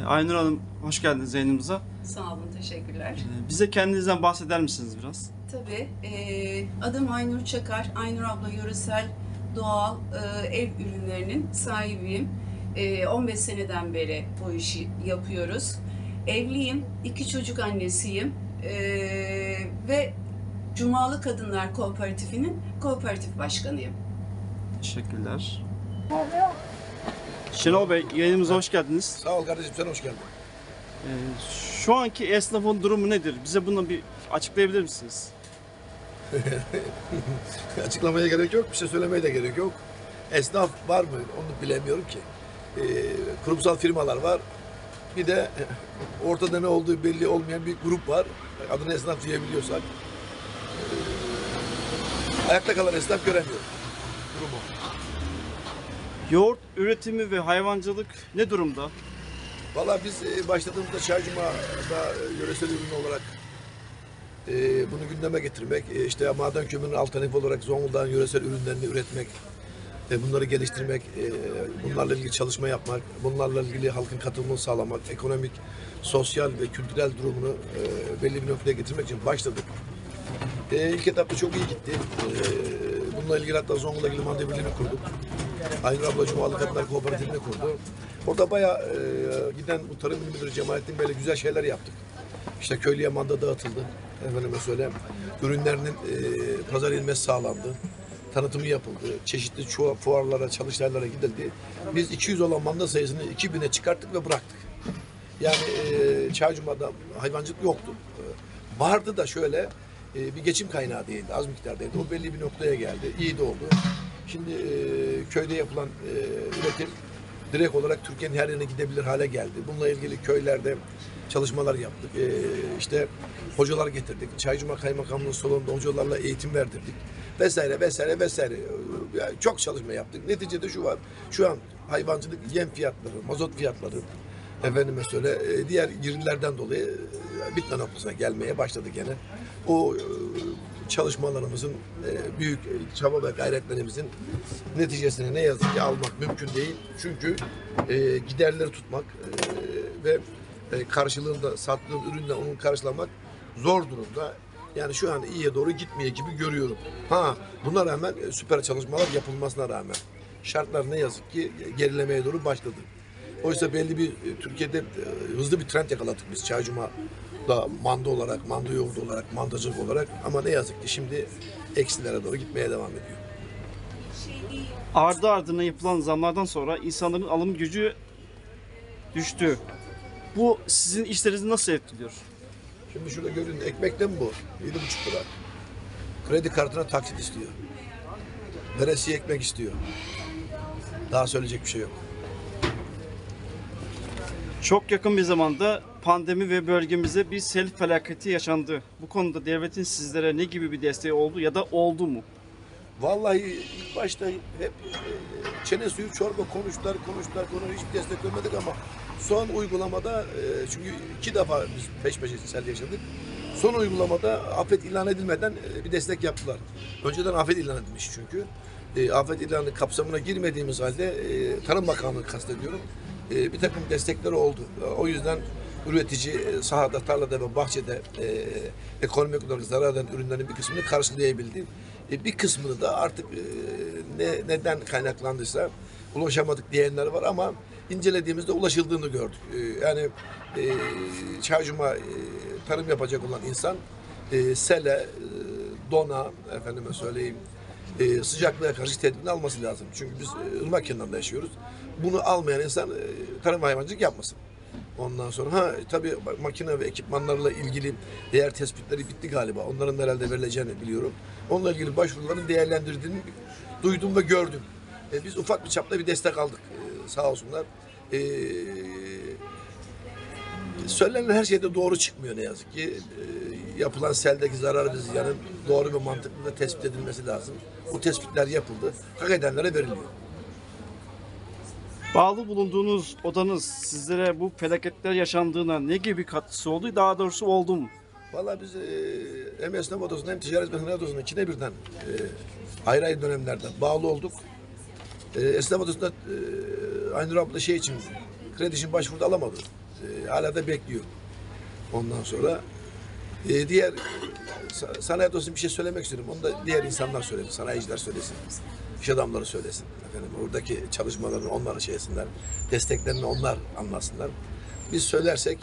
Ee, Aynur Hanım hoş geldiniz yayınımıza. Sağ olun, teşekkürler. Ee, Bize kendinizden bahseder misiniz biraz? Tabii, eee, adım Aynur Çakar. Aynur abla yöresel doğal eee, ev ürünlerinin sahibiyim. Eee, 15 seneden beri bu işi yapıyoruz. Evliyim, iki çocuk annesiyim Eee, ve Cumalı Kadınlar Kooperatifinin kooperatif başkanıyım. Teşekkürler. Şenol Bey yayınımıza hoş geldiniz. Sağ ol kardeşim sen hoş geldin. Ee, Şu anki esnafın durumu nedir? Bize bunu bir açıklayabilir misiniz? Açıklamaya gerek yok, bir şey söylemeye de gerek yok. Esnaf var mı onu bilemiyorum ki. Ee, kurumsal firmalar var. Bir de ortada ne olduğu belli olmayan bir grup var. Adına esnaf diyebiliyorsak. Ee, ayakta kalan esnaf göremiyorum. Durumu. Yoğurt üretimi ve hayvancılık ne durumda? Valla biz e, başladığımızda Çaycuma'da e, yöresel ürün olarak e, bunu gündeme getirmek, e, işte maden kömürünün alternatif olarak Zonguldak'ın yöresel ürünlerini üretmek, e, bunları geliştirmek, e, bunlarla ilgili çalışma yapmak, bunlarla ilgili halkın katılımını sağlamak, ekonomik, sosyal ve kültürel durumunu e, belli bir noktaya getirmek için başladık. E, ilk etapta çok iyi gitti. E, bununla ilgili hatta Zonguldak İl Manda Birliği'ni kurduk. Aynur abla Cumalı Kadınlar Kooperatifini kurdu. Orada bayağı e, giden bu tarım müdürü Cemalettin böyle güzel şeyler yaptık. İşte köylüye manda dağıtıldı. Efendime söyleyeyim. Ürünlerinin e, pazar inmesi sağlandı. Tanıtımı yapıldı. Çeşitli fuarlara, çalıştaylara gidildi. Biz 200 olan manda sayısını 2000'e çıkarttık ve bıraktık. Yani e, Çaycuma'da hayvancılık yoktu. E, vardı da şöyle e, bir geçim kaynağı değildi. Az miktardaydı. O belli bir noktaya geldi. İyi de oldu. Şimdi e, köyde yapılan e, üretim direkt olarak Türkiye'nin her yerine gidebilir hale geldi. Bununla ilgili köylerde çalışmalar yaptık. E, işte hocalar getirdik. Çaycuma Kaymakamlığı salonunda hocalarla eğitim verdirdik. Vesaire vesaire vesaire. Yani çok çalışma yaptık. Neticede şu var. Şu an hayvancılık yem fiyatları, mazot fiyatları, efendime söyle e, diğer girdilerden dolayı e, bitme noktasına gelmeye başladı gene. O e, çalışmalarımızın e, büyük e, çaba ve gayretlerimizin neticesini ne yazık ki almak mümkün değil. Çünkü e, giderleri tutmak ve karşılığında sattığım ürünle onun karşılamak zor durumda. Yani şu an iyiye doğru gitmeye gibi görüyorum. Ha buna rağmen süper çalışmalar yapılmasına rağmen şartlar ne yazık ki gerilemeye doğru başladı. Oysa belli bir Türkiye'de hızlı bir trend yakaladık biz Çaycuma'da manda olarak, manda yoğurdu olarak, mandacılık olarak ama ne yazık ki şimdi eksilere doğru gitmeye devam ediyor. Ardı ardına yapılan zamlardan sonra insanların alım gücü düştü. Bu sizin işlerinizi nasıl etkiliyor? Şimdi şurada gördüğün ekmek de mi bu? 7,5 lira. Kredi kartına taksit istiyor. Veresiye ekmek istiyor. Daha söyleyecek bir şey yok. Çok yakın bir zamanda pandemi ve bölgemizde bir sel felaketi yaşandı. Bu konuda devletin sizlere ne gibi bir desteği oldu ya da oldu mu? Vallahi ilk başta hep e, çene suyu çorba konuştular, konuştular, konuştular. Hiçbir destek görmedik ama son uygulamada e, çünkü iki defa biz peş peşe sel yaşadık. Son uygulamada afet ilan edilmeden e, bir destek yaptılar. Önceden afet ilan edilmiş çünkü. Afet ilanı kapsamına girmediğimiz halde Tarım Bakanlığı kastediyorum. Bir takım destekleri oldu. O yüzden üretici e, sahada, tarlada ve bahçede e, ekonomik olarak zarar eden ürünlerin bir kısmını karşılayabildi. E, bir kısmını da artık e, ne neden kaynaklandıysa ulaşamadık diyenler var ama incelediğimizde ulaşıldığını gördük. E, yani e, Çaycuma e, tarım yapacak olan insan e, sele, e, dona, efendime söyleyeyim, e, sıcaklığa karşı tedbirini alması lazım. Çünkü biz e, ırmak kenarında yaşıyoruz. Bunu almayan insan e, tarım hayvancılık yapmasın. Ondan sonra ha tabii makine ve ekipmanlarla ilgili değer tespitleri bitti galiba. Onların herhalde verileceğini biliyorum. Onunla ilgili başvuruların değerlendirdiğini duydum ve gördüm. E, biz ufak bir çapta bir destek aldık e, sağ olsunlar. E, söylenen her şey de doğru çıkmıyor ne yazık ki. E, yapılan seldeki zarar ve doğru ve mantıklı da tespit edilmesi lazım. Bu tespitler yapıldı. Hak edenlere veriliyor. Bağlı bulunduğunuz odanız sizlere bu felaketler yaşandığına ne gibi katkısı oldu? Daha doğrusu oldu mu? Vallahi biz e, hem esnaf odasında hem ticaret ve sanayi odasında ikine birden e, ayrı ayrı dönemlerde bağlı olduk. E, esnaf odasında e, Aynur abla şey için kredi için başvuruda alamadı. E, hala da bekliyor. Ondan sonra e, diğer sanayi odasında bir şey söylemek istiyorum. Onu da diğer insanlar söylesin, sanayiciler söylesin. iş adamları söylesin. Efendim oradaki çalışmalarını onlar şey etsinler. Desteklerini onlar anlasınlar. Biz söylersek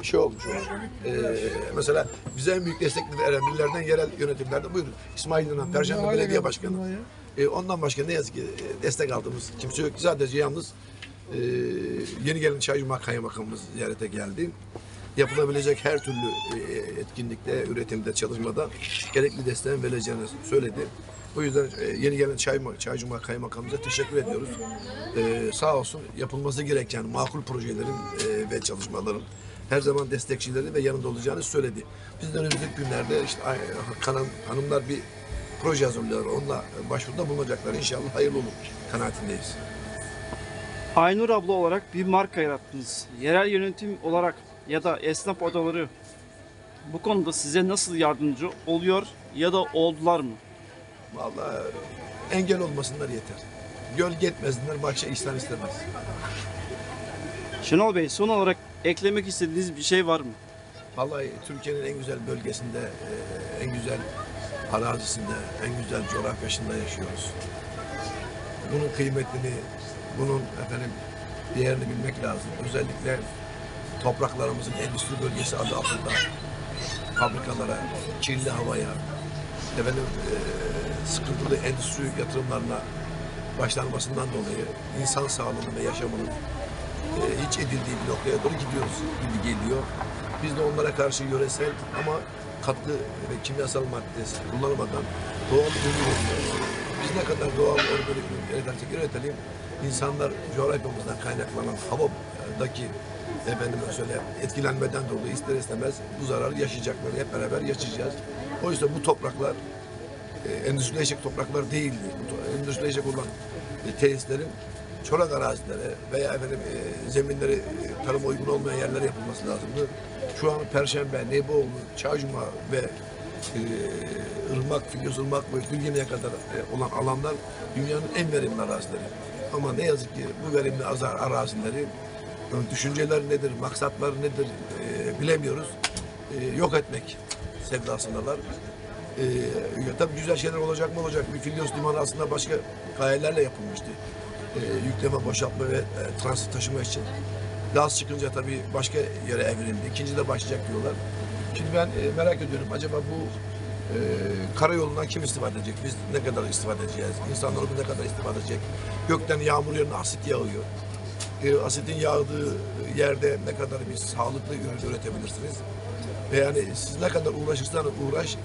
e, şey olmuş olur. E, mesela bize en büyük destekleri veren birilerden yerel yönetimlerden buyurun. İsmail Yunan, Perşembe Belediye Başkanı. E, ondan başka ne yazık ki destek aldığımız kimse yok. Sadece yalnız e, yeni gelen Çaycuma Kaymakamımız ziyarete geldi. Yapılabilecek her türlü e, etkinlikte, üretimde, çalışmada gerekli desteğin verileceğini söyledi. O yüzden e, yeni gelen Çayma, Çaycuma Kaymakamımıza teşekkür ediyoruz. E, sağ olsun yapılması gereken makul projelerin e, ve çalışmaların her zaman destekçileri ve yanında olacağını söyledi. Biz de önümüzdeki günlerde işte kanan, hanımlar bir proje hazırlıyorlar. Onunla başvuruda bulunacaklar. İnşallah hayırlı olur kanaatindeyiz. Aynur abla olarak bir marka yarattınız. Yerel yönetim olarak ya da esnaf odaları bu konuda size nasıl yardımcı oluyor ya da oldular mı? Vallahi engel olmasınlar yeter. Gölge etmesinler, bahçe ihsan istemez. Şenol Bey son olarak eklemek istediğiniz bir şey var mı? Vallahi Türkiye'nin en güzel bölgesinde, e, en güzel arazisinde, en güzel coğrafyasında yaşıyoruz. Bunun kıymetini, bunun efendim değerini bilmek lazım. Özellikle topraklarımızın endüstri bölgesi adı altında fabrikalara, kirli havaya, efendim e, sıkıntılı endüstri yatırımlarına başlanmasından dolayı insan sağlığının ve yaşamının e, hiç edildiği bir noktaya doğru gidiyoruz gibi geliyor. Biz de onlara karşı yöresel ama katkı ve kimyasal maddesi kullanmadan doğal ürün üretiyoruz. Biz ne kadar doğal organik ürün üretirsek üretelim, insanlar coğrafyamızdan kaynaklanan havadaki efendim söyle etkilenmeden dolayı ister istemez bu zararı yaşayacaklar. Hep beraber yaşayacağız. O yüzden bu topraklar e, endüstrileşecek topraklar değildi. Bu olan e, tesislerin çorak arazilere veya efendim e, zeminleri e, tarıma uygun olmayan yerlere yapılması lazımdı. Şu an Perşembe, Neboğlu, Çağcuma ve e, Irmak, Filyos Irmak ve Gülgene'ye kadar e, olan alanlar dünyanın en verimli arazileri. Ama ne yazık ki bu verimli azar arazileri düşünceler nedir, maksatlar nedir e, bilemiyoruz. E, yok etmek sevdasındalar. Ya tabii güzel şeyler olacak mı olacak. Bir Filyos limanı aslında başka gayelerle yapılmıştı. Ee, yükleme, boşaltma ve e, transit taşıma için. Gaz çıkınca tabii başka yere evrildi. İkinci de başlayacak diyorlar. Şimdi ben e, merak ediyorum acaba bu e, karayolundan kim istifade edecek? Biz ne kadar istifade edeceğiz? İnsanlarımız ne kadar istifade edecek? Gökten yağmur yerine asit yağıyor. E, asitin yağdığı yerde ne kadar bir sağlıklı ürün üretebilirsiniz? Ve yani siz ne kadar uğraşırsanız uğraş,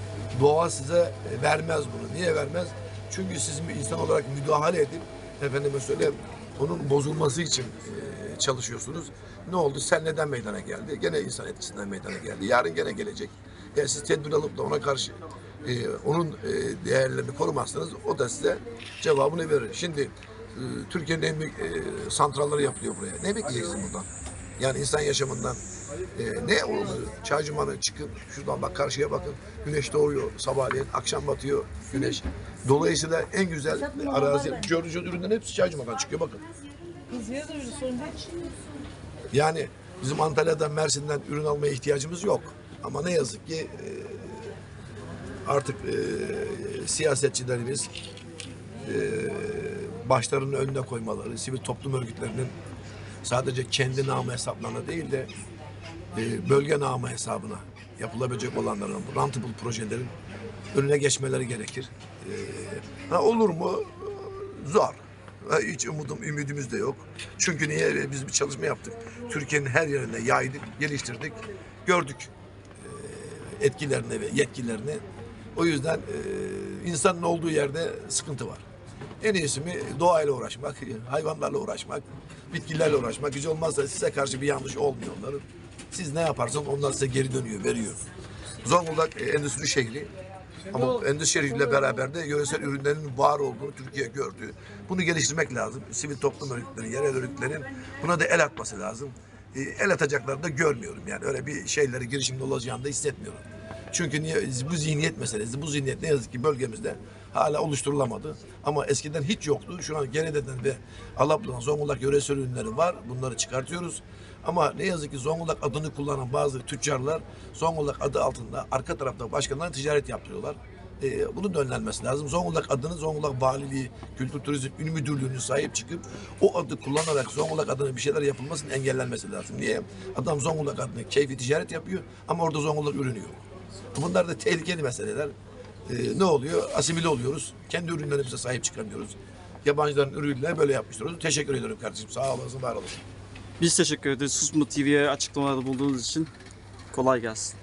doğa size vermez bunu. Niye vermez? Çünkü siz insan olarak müdahale edip, efendime söyleyeyim, onun bozulması için e, çalışıyorsunuz. Ne oldu? Sen neden meydana geldi? Gene insan etkisinden meydana geldi. Yarın gene gelecek. Eğer siz tedbir alıp da ona karşı e, onun e, değerlerini korumazsanız o da size cevabını verir. Şimdi Türkiye'nin en büyük e, santralları yapılıyor buraya. Ne bekleyeceksin buradan? Yani insan yaşamından e, ne olur? Çaycımanı çıkın, şuradan bak karşıya bakın. Güneş doğuyor sabahleyin, akşam batıyor güneş. Dolayısıyla en güzel arazi, gördüğünüz ürünlerin hepsi Çaycıma'dan çıkıyor bakın. Yani bizim Antalya'dan, Mersin'den ürün almaya ihtiyacımız yok. Ama ne yazık ki e, artık e, siyasetçilerimiz e, başlarının önüne koymaları, sivil toplum örgütlerinin sadece kendi namı hesaplarına değil de e, bölge namı hesabına yapılabilecek olanların, rentable projelerin önüne geçmeleri gerekir. E, ha, olur mu? Zor. Hiç umudum, ümidimiz de yok. Çünkü niye? Biz bir çalışma yaptık. Türkiye'nin her yerine yaydık, geliştirdik, gördük e, etkilerini ve yetkilerini. O yüzden e, insanın olduğu yerde sıkıntı var. En iyisi mi doğayla uğraşmak, hayvanlarla uğraşmak, bitkilerle uğraşmak. Hiç olmazsa size karşı bir yanlış olmuyor onların. Siz ne yaparsanız onlar size geri dönüyor, veriyor. Zonguldak e, endüstri şehri. Ama endüstri şehriyle beraber de yöresel ürünlerin var olduğunu Türkiye gördü. Bunu geliştirmek lazım. Sivil toplum örgütleri, yerel örgütlerin buna da el atması lazım. E, el atacaklarını da görmüyorum. Yani öyle bir şeyleri girişimde olacağını da hissetmiyorum. Çünkü niye bu zihniyet meselesi, bu zihniyet ne yazık ki bölgemizde hala oluşturulamadı. Ama eskiden hiç yoktu. Şu an Genede'den ve Alaplı'dan Zonguldak yöresel ürünleri var. Bunları çıkartıyoruz. Ama ne yazık ki Zonguldak adını kullanan bazı tüccarlar Zonguldak adı altında arka tarafta başkalarına ticaret yaptırıyorlar. Ee, bunun da önlenmesi lazım. Zonguldak adını Zonguldak Valiliği, Kültür Turizm Ünlü Müdürlüğü'nün sahip çıkıp o adı kullanarak Zonguldak adına bir şeyler yapılmasının engellenmesi lazım. Niye? Adam Zonguldak adına keyfi ticaret yapıyor ama orada Zonguldak ürünü yok. Bunlar da tehlikeli meseleler. Ee, ne oluyor? Asimile oluyoruz. Kendi ürünlerimize sahip çıkamıyoruz. Yabancıların ürünleri böyle yapmışlar. Teşekkür ediyorum kardeşim. Sağ olasın, var olasın. Biz teşekkür ederiz Susmu TV'ye açıklamalarda bulduğunuz için. Kolay gelsin.